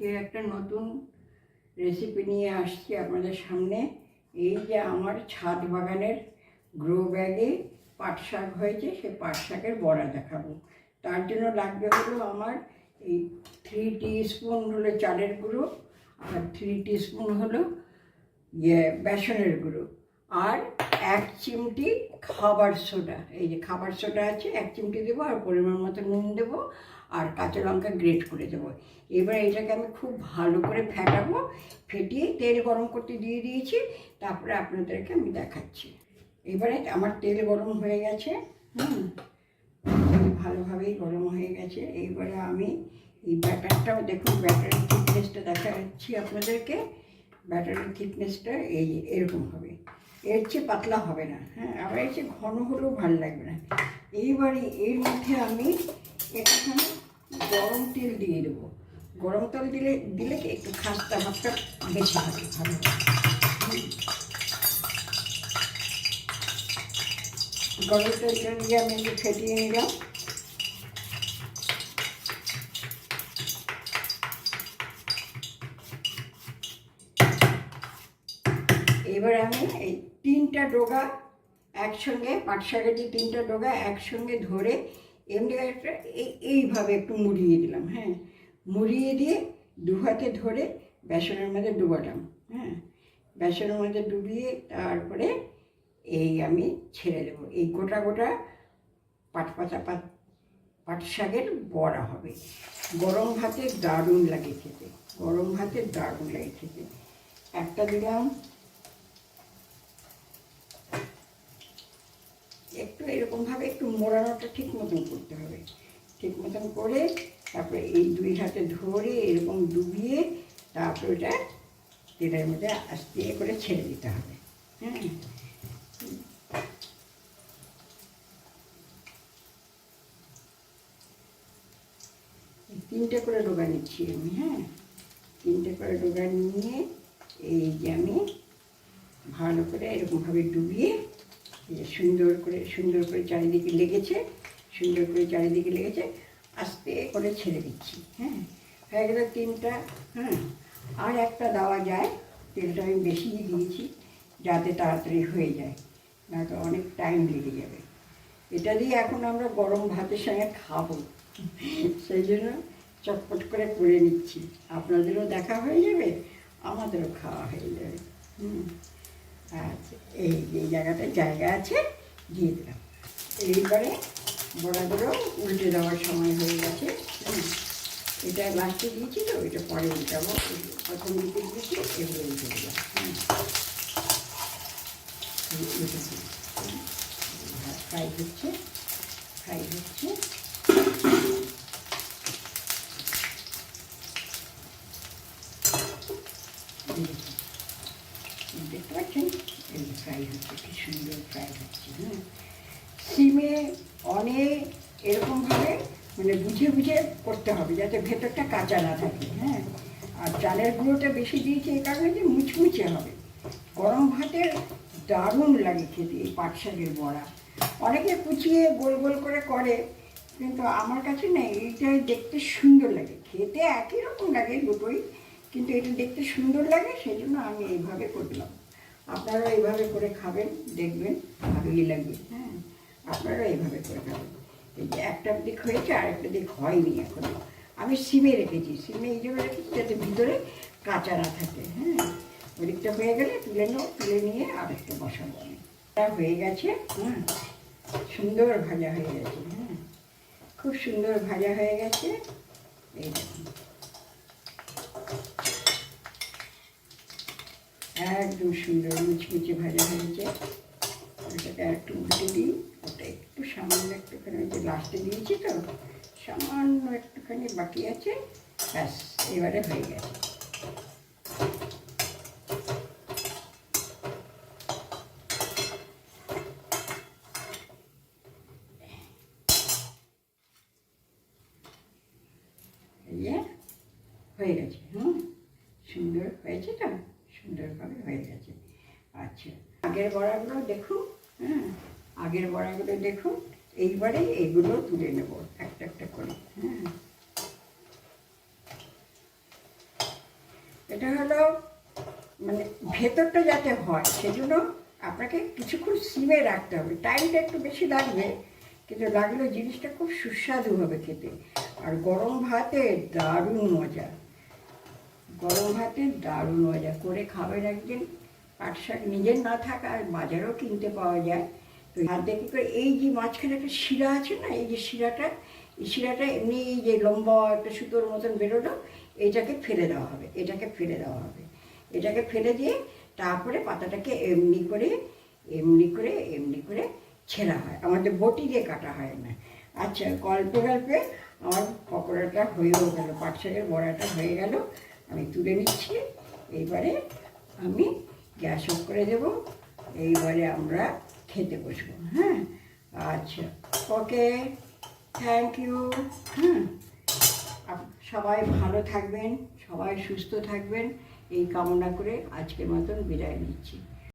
আজকে একটা নতুন রেসিপি নিয়ে আসছি আপনাদের সামনে। এই যে আমার ছাদ বাগানের গ্রো ব্যাগে পাট শাক হয়েছে, সেই পাট শাকের বড়া দেখাবো। তার জন্য লাগবে হলো আমার এই থ্রি টি স্পুন হলো চালের গুঁড়ো, আর থ্রি টি স্পুন হলো ইয়ে বেসনের গুঁড়ো। আর এক চিমটি খাবার সোডা। এই যে খাবার সোডা আছে, এক চিমটি দেবো আর পরিমাণ মতো নুন দেবো আর কাঁচা লঙ্কা গ্রেট করে দেবো। এবার এটাকে আমি খুব ভালো করে ফেটাবো, ফেটিয়ে তেল গরম করতে দিয়ে দিয়েছি, তারপরে আপনাদেরকে আমি দেখাচ্ছি। এবারে আমার তেল গরম হয়ে গেছে, হুম, ভালোভাবেই গরম হয়ে গেছে। এইবারে আমি এই ব্যাটারটাও দেখুন, ব্যাটারের থিকনেসটা দেখাচ্ছি আপনাদেরকে। ব্যাটারের থিকনেসটা এই এরকম হবে। এর চেয়ে পাতলা হবে না হ্যাঁ আবার এর চেয়ে ঘন হলেও ভালো লাগবে না। এইবারে এর মধ্যে আমি একটুখানি গরম তেল দিয়ে দেবো। গরম তেল দিলে দিলে কি একটু খাস্তা ভাবটা বেশি থাকে ভালো। গরম তেলটা দিয়ে আমি একটু ফেটিয়ে নিলাম। এবার আমি এই তিনটা ডোগা একসঙ্গে, পাট শাকের যে তিনটা ডোগা একসঙ্গে ধরে এমনি একটা এই, এইভাবে একটু মুড়িয়ে দিলাম হ্যাঁ। মুড়িয়ে দিয়ে দু হাতে ধরে বেসনের মধ্যে ডুবালাম হ্যাঁ। বেসনের মধ্যে ডুবিয়ে তারপরে এই আমি ছেড়ে দেবো। এই গোটা গোটা পাট পাতা পাত পাট শাকের বড়া হবে। গরম ভাতে দারুণ লাগে খেতে, গরম ভাতে দারুণ লাগে খেতে। একটা দিলাম একটু এরকমভাবে একটু মোড়ানোটা ঠিক মতন করতে হবে। ঠিক মতন করে তারপরে এই দুই হাতে ধরে এরকম ডুবিয়ে তারপরে ওটা তেলের মধ্যে আস্তে করে ছেড়ে দিতে হবে। হ্যাঁ? তিনটে করে ডোগা নিচ্ছি আমি হ্যাঁ? তিনটে করে ডোগা নিয়ে এই যে আমি ভালো করে এরকমভাবে ডুবিয়ে সুন্দর করে সুন্দর করে চারিদিকে লেগেছে, সুন্দর করে চারিদিকে লেগেছে, আস্তে করে ছেড়ে দিচ্ছি হ্যাঁ। হয়ে গেল তিনটা হ্যাঁ আর একটা দেওয়া যায়, তেলটা আমি বেশি দিয়েছি, যাতে তাড়াতাড়ি হয়ে যায় না তো অনেক টাইম লেগে যাবে। এটা দিয়ে এখন আমরা গরম ভাতের সঙ্গে খাব। সেই জন্য চটপট করে করে নিচ্ছি। আপনাদেরও দেখা হয়ে যাবে, আমাদেরও খাওয়া হয়ে যাবে। হুম। আচ্ছা এই যে জায়গাটায় জায়গা আছে দিয়ে দিলাম এইবারে বড়াগুলো উল্টে দেওয়ার সময় হয়ে গেছে। এটা লাস্টে দিয়েছি তো এটা পরে উল্টাবো প্রথম দিকে দিয়েছি এগুলো উল্টে দিলাম হুম। এই উল্টে দিলাম, হুম। ফ্রাই হচ্ছে ফ্রাই হচ্ছে দেখতে পাচ্ছেন ফ্রাই হচ্ছে কি সুন্দর ফ্রাই হচ্ছে হ্যাঁ সিমে অনেক এরকমভাবে মানে বুঝে বুঝে করতে হবে যাতে ভেতরটা কাঁচা না থাকে হ্যাঁ? আর চালের গুঁড়োটা বেশি দিয়েছি এই কারণে যে মুচমুচে হবে। গরম ভাতের দারুণ লাগে খেতে এই পাট শাকের বড়া। অনেকে কুচিয়ে গোল গোল করে করে, কিন্তু আমার কাছে না এইটাই দেখতে সুন্দর লাগে। খেতে একই রকম লাগে দুটোই, কিন্তু এটা দেখতে সুন্দর লাগে সেই জন্য আমি এইভাবে করলাম। আপনারা এইভাবে করে খাবেন, দেখবেন, ভালোই লাগবে হ্যাঁ। আপনারা এইভাবে করে খাবেন। এই যে একটা দিক হয়েছে আর একটা দিক হয়নি এখনও। আমি সিমে রেখেছি, সিমে এই জন্য রেখেছি যাতে ভিতরে কাঁচা না থাকে হ্যাঁ। ওদিকটা হয়ে গেলে তুলে নেব তুলে নিয়ে আর একটা বসাবো আমি। হয়ে গেছে হ্যাঁ। সুন্দর ভাজা হয়ে গেছে হ্যাঁ। খুব সুন্দর ভাজা হয়ে গেছে। এই দেখুন। একদম সুন্দর মুচমুচে ভাজা হয়েছে। ওটাকে একটু উল্টে দিই। ওটা একটু সামান্য একটুখানি যে লাস্টে দিয়েছি তো, সামান্য একটুখানি বাকি আছে। ব্যাস, এবারে হয়ে গেছে। হয়ে গেছে, হুম? সুন্দর হয়েছে তো? সুন্দরভাবে হয়ে গেছে আচ্ছা আগের বড়াগুলো দেখুন হ্যাঁ আগের বড়াগুলো দেখুন এইবারে এইগুলো তুলে নেব একটা একটা করে হ্যাঁ। এটা হলো মানে ভেতরটা যাতে হয়, সেজন্য আপনাকে কিছুক্ষণ সিমে রাখতে হবে। টাইমটা একটু বেশি লাগবে, কিন্তু লাগলে জিনিসটা খুব সুস্বাদু হবে খেতে। আর গরম ভাতে দারুণ মজা। গরম ভাতে দারুণ মজা। করে খাবেন একদিন পাট শাক নিজের না থাকা আর বাজারেও কিনতে পাওয়া যায়। তো হাত দেখে করে এই যে মাঝখানে একটা শিরা আছে না, এই যে শিরাটা, এই শিরাটা এমনি এই যে লম্বা একটা সুতোর মতন বেরোলো, এটাকে ফেলে দেওয়া হবে, এটাকে ফেলে দেওয়া হবে। এটাকে ফেলে দিয়ে তারপরে পাতাটাকে এমনি করে এমনি করে এমনি করে ছেঁড়া হয়। আমাদের বটি দিয়ে কাটা হয় না। আচ্ছা গল্পে গল্পে আমার পকোড়াটা হয়েও গেল পাট শাকের বড়াটা হয়ে গেল। আমি তুলে নিচ্ছি। এইবারে আমি গ্যাস অফ করে দেব। এইবারে আমরা খেতে বসবো হ্যাঁ? আচ্ছা ওকে থ্যাংক ইউ হ্যাঁ? সবাই ভালো থাকবেন, সবাই সুস্থ থাকবেন। এই কামনা করে আজকের মতন বিদায় নিচ্ছি।